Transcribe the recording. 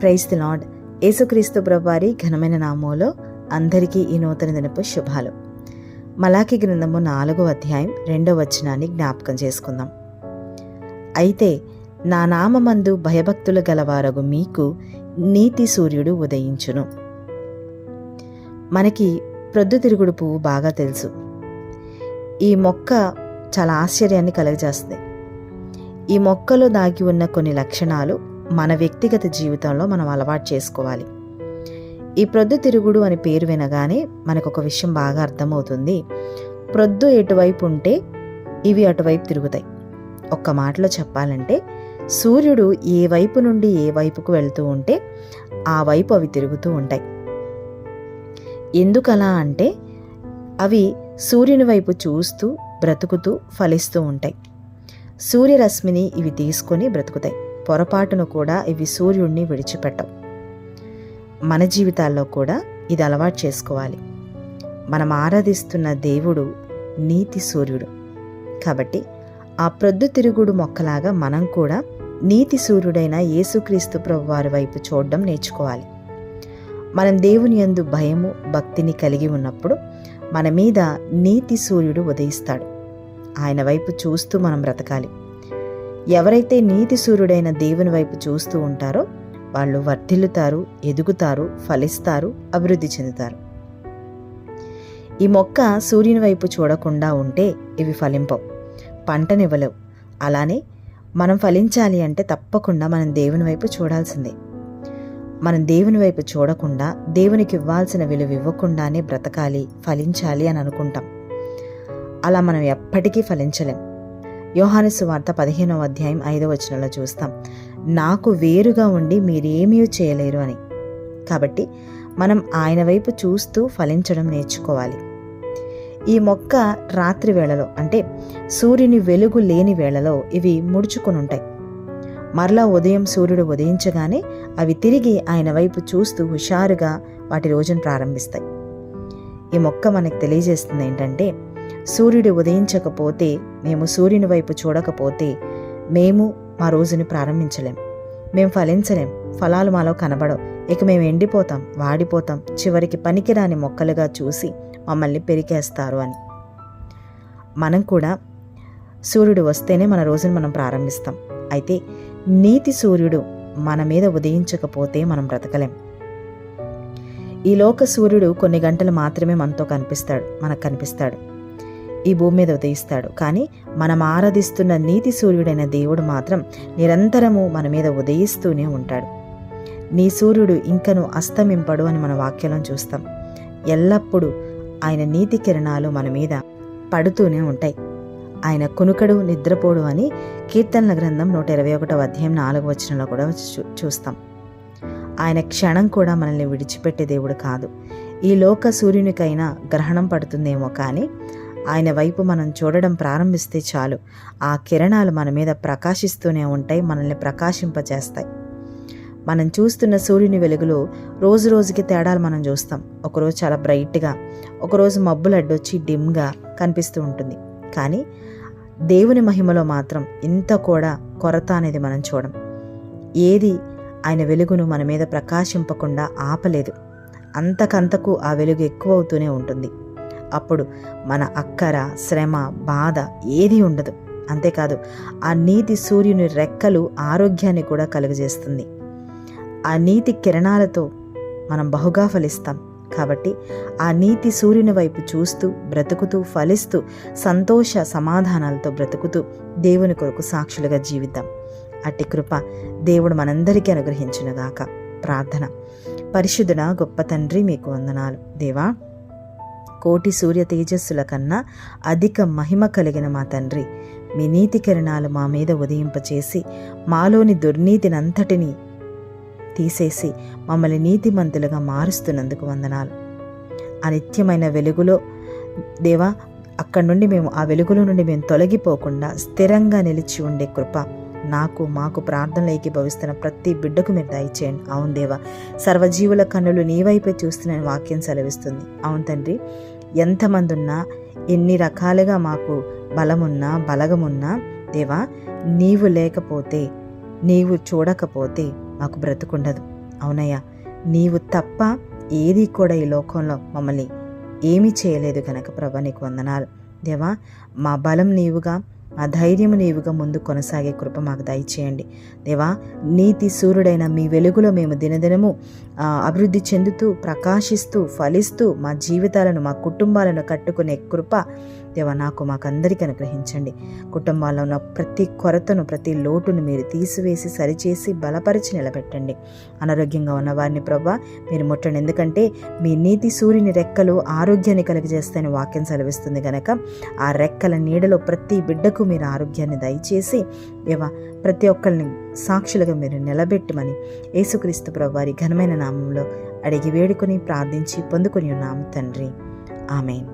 Praise the lord యేసుక్రీస్తు ప్రభువారి ఘనమైన నామంలో అందరికీ ఈ నూతన దినపు శుభాలు. మలాకి గ్రంథము నాలుగో అధ్యాయం రెండో వచనాన్ని జ్ఞాపకం చేసుకుందాం. అయితే నా నామమందు భయభక్తులు గలవారగు మీకు నీతి సూర్యుడు ఉదయించును. మనకి ప్రొద్దుతిరుగుడు పువ్వు బాగా తెలుసు. ఈ మొక్క చాలా ఆశ్చర్యాన్ని కలుగజేస్తుంది. ఈ మొక్కలో దాగి ఉన్న కొన్ని లక్షణాలు మన వ్యక్తిగత జీవితంలో మనం అలవాటు చేసుకోవాలి. ఈ ప్రొద్దు తిరుగుడు అని పేరు వినగానే మనకు ఒక విషయం బాగా అర్థమవుతుంది. ప్రొద్దు ఎటువైపు ఉంటే ఇవి అటువైపు తిరుగుతాయి. ఒక్క మాటలో చెప్పాలంటే సూర్యుడు ఏ వైపు నుండి ఏ వైపుకు వెళ్తూ ఉంటే ఆ వైపు అవి తిరుగుతూ ఉంటాయి. ఎందుకలా అంటే అవి సూర్యుని వైపు చూస్తూ బ్రతుకుతూ ఫలిస్తూ ఉంటాయి. సూర్యరశ్మిని ఇవి తీసుకొని బ్రతుకుతాయి. పొరపాటును కూడా ఇవి సూర్యుడిని విడిచిపెట్టవు. మన జీవితాల్లో కూడా ఇది అలవాటు చేసుకోవాలి. మనం ఆరాధిస్తున్న దేవుడు నీతి సూర్యుడు. కాబట్టి ఆ ప్రొద్దుతిరుగుడు మొక్కలాగా మనం కూడా నీతి సూర్యుడైన యేసుక్రీస్తు ప్రభు వారి వైపు చూడడం నేర్చుకోవాలి. మనం దేవుని యందు భయము భక్తిని కలిగి ఉన్నప్పుడు మన మీద నీతి సూర్యుడు ఉదయిస్తాడు. ఆయన వైపు చూస్తూ మనం బ్రతకాలి. ఎవరైతే నీతి సూర్యుడైన దేవుని వైపు చూస్తూ ఉంటారో వాళ్ళు వర్ధిల్లుతారు ఎదుగుతారు ఫలిస్తారు అభివృద్ధి చెందుతారు. ఈ మొక్క సూర్యుని వైపు చూడకుండా ఉంటే ఇవి ఫలింపవు పంటనివ్వలేవు. అలానే మనం ఫలించాలి అంటే తప్పకుండా మనం దేవుని వైపు చూడాల్సిందే. మనం దేవుని వైపు చూడకుండా దేవునికి ఇవ్వాల్సిన విలువ ఇవ్వకుండానే బ్రతకాలి ఫలించాలి అని అనుకుంటాం. అలా మనం ఎప్పటికీ ఫలించలేం. యోహాను వార్త పదిహేనవ అధ్యాయం ఐదవ వచనంలో చూస్తాం. నాకు వేరుగా ఉండి మీరేమీ చేయలేరు అని. కాబట్టి మనం ఆయన వైపు చూస్తూ ఫలించడం నేర్చుకోవాలి. ఈ మొక్క రాత్రి వేళలో అంటే సూర్యుని వెలుగు లేని వేళలో ఇవి ముడుచుకొని ఉంటాయి మరలా ఉదయం సూర్యుడు ఉదయించగానే అవి తిరిగి ఆయన వైపు చూస్తూ హుషారుగా వాటి రోజును ప్రారంభిస్తాయి. ఈ మొక్క మనకు తెలియజేస్తుంది ఏంటంటే సూర్యుడు ఉదయించకపోతే మేము సూర్యుని వైపు చూడకపోతే మేము మా రోజుని ప్రారంభించలేం. మేము ఫలించలేం. ఫలాలు మాలో కనబడవు. ఇక మేము ఎండిపోతాం వాడిపోతాం. చివరికి పనికిరాని మొక్కలుగా చూసి మమ్మల్ని పెరికేస్తారు అని. మనం కూడా సూర్యుడు వస్తేనే మన రోజును మనం ప్రారంభిస్తాం. అయితే నీతి సూర్యుడు మన మీద ఉదయించకపోతే మనం బ్రతకలేం. ఈ లోక సూర్యుడు కొన్ని గంటలు మాత్రమే మనతో కనిపిస్తాడు మనకు కనిపిస్తాడు. ఈ భూమి మీద ఉదయిస్తాడు. కానీ మనం ఆరాధిస్తున్న నీతి సూర్యుడైన దేవుడు మాత్రం నిరంతరము మన మీద ఉదయిస్తూనే ఉంటాడు. నీ సూర్యుడు ఇంకను అస్తమింపడు అని మన వాక్యంలో చూస్తాం. ఎల్లప్పుడూ ఆయన నీతి కిరణాలు మన మీద పడుతూనే ఉంటాయి. ఆయన కునుకడు నిద్రపోడు అని కీర్తనల గ్రంథం నూట ఇరవై ఒకటవ అధ్యాయం నాలుగు వచనంలో కూడా చూ చూస్తాం. ఆయన క్షణం కూడా మనల్ని విడిచిపెట్టే దేవుడు కాదు. ఈ లోక సూర్యునికైనా గ్రహణం పడుతుందేమో కానీ ఆయన వైపు మనం చూడడం ప్రారంభిస్తే చాలు. ఆ కిరణాలు మన మీద ప్రకాశిస్తూనే ఉంటాయి మనల్ని ప్రకాశింపజేస్తాయి. మనం చూస్తున్న సూర్యుని వెలుగులో రోజు రోజుకి తేడాలు మనం చూస్తాం. ఒకరోజు చాలా బ్రైట్గా ఒకరోజు మబ్బులు అడ్డొచ్చి డిమ్గా కనిపిస్తూ ఉంటుంది. కానీ దేవుని మహిమలో మాత్రం ఇంత కూడా కొరత అనేది మనం చూడం. ఏది ఆయన వెలుగును మన మీద ప్రకాశింపకుండా ఆపలేదు. అంతకంతకు ఆ వెలుగు ఎక్కువ అవుతూనే ఉంటుంది. అప్పుడు మన అక్కర శ్రమ బాధ ఏది ఉండదు. అంతేకాదు ఆ నీతి సూర్యుని రెక్కలు ఆరోగ్యాన్ని కూడా కలుగజేస్తుంది. ఆ నీతి కిరణాలతో మనం బహుగా ఫలిస్తాం. కాబట్టి ఆ నీతి సూర్యుని వైపు చూస్తూ బ్రతుకుతూ ఫలిస్తూ సంతోష సమాధానాలతో బ్రతుకుతూ దేవుని కొరకు సాక్షులుగా జీవిద్దాం. అట్టి కృప దేవుడు మనందరికీ అనుగ్రహించునుగాక. ప్రార్థన. పరిశుద్ధుడ గొప్ప తండ్రి మీకు వందనాలు. దేవా కోటి సూర్య తేజస్సుల కన్నా అధిక మహిమ కలిగిన మా తండ్రి. మీ నీతి కిరణాలు మా మీద ఉదయింపచేసి మాలోని దుర్నీతినంతటినీ తీసేసి మమ్మల్ని నీతిమంతులుగా మారుస్తున్నందుకు వందనాలు. అనిత్యమైన వెలుగులో దేవా అక్కడి నుండి మేము ఆ వెలుగులో నుండి మేము తొలగిపోకుండా స్థిరంగా నిలిచి ఉండే కృప నాకు మాకు ప్రార్థనలు ఏకీభవిస్తున్న ప్రతి బిడ్డకు మీరు దయచేయండి అవును దేవా సర్వజీవుల కన్నులు నీ వైపే చూస్తున్న వాక్యం సెలవిస్తుంది. అవును తండ్రి ఎంతమంది ఉన్నా ఎన్ని రకాలుగా మాకు బలమున్నా బలగమున్నా దేవా నీవు లేకపోతే నీవు చూడకపోతే మాకు బ్రతుకుండదు. అవునయ్యా నీవు తప్ప ఏది కూడా ఈ లోకంలో మమ్మల్ని ఏమీ చేయలేదు కనుక ప్రభా నీకు వందనాలు. దేవా మా బలం నీవుగా మా ధైర్యము నీవుగా ముందు కొనసాగే కృప మాకు దయచేయండి. దేవా నీతి సూర్యుడైన మీ వెలుగులో మేము దినదినము అభివృద్ధి చెందుతూ ప్రకాశిస్తూ ఫలిస్తూ మా జీవితాలను మా కుటుంబాలను కట్టుకునే కృప దేవ నాకు మాకందరికీ అనుగ్రహించండి. కుటుంబాల్లో ఉన్న ప్రతి కొరతను ప్రతి లోటును మీరు తీసివేసి సరిచేసి బలపరిచి నిలబెట్టండి. అనారోగ్యంగా ఉన్న వారిని ప్రభా మీరు ముట్టండి. ఎందుకంటే మీ నీతి సూర్యుని రెక్కలు ఆరోగ్యాన్ని కలిగజేస్తాయని వాక్యం సెలవిస్తుంది కనుక ఆ రెక్కల నీడలో ప్రతి బిడ్డకు మీరు ఆరోగ్యాన్ని దయచేసి దేవ ప్రతి ఒక్కరిని సాక్షులుగా మీరు నిలబెట్టమని యేసుక్రీస్తు ప్రభు వారి ఘనమైన నామంలో అడిగి వేడుకొని ప్రార్థించి పొందుకొని ఉన్నాము తండ్రి. ఆమెన్.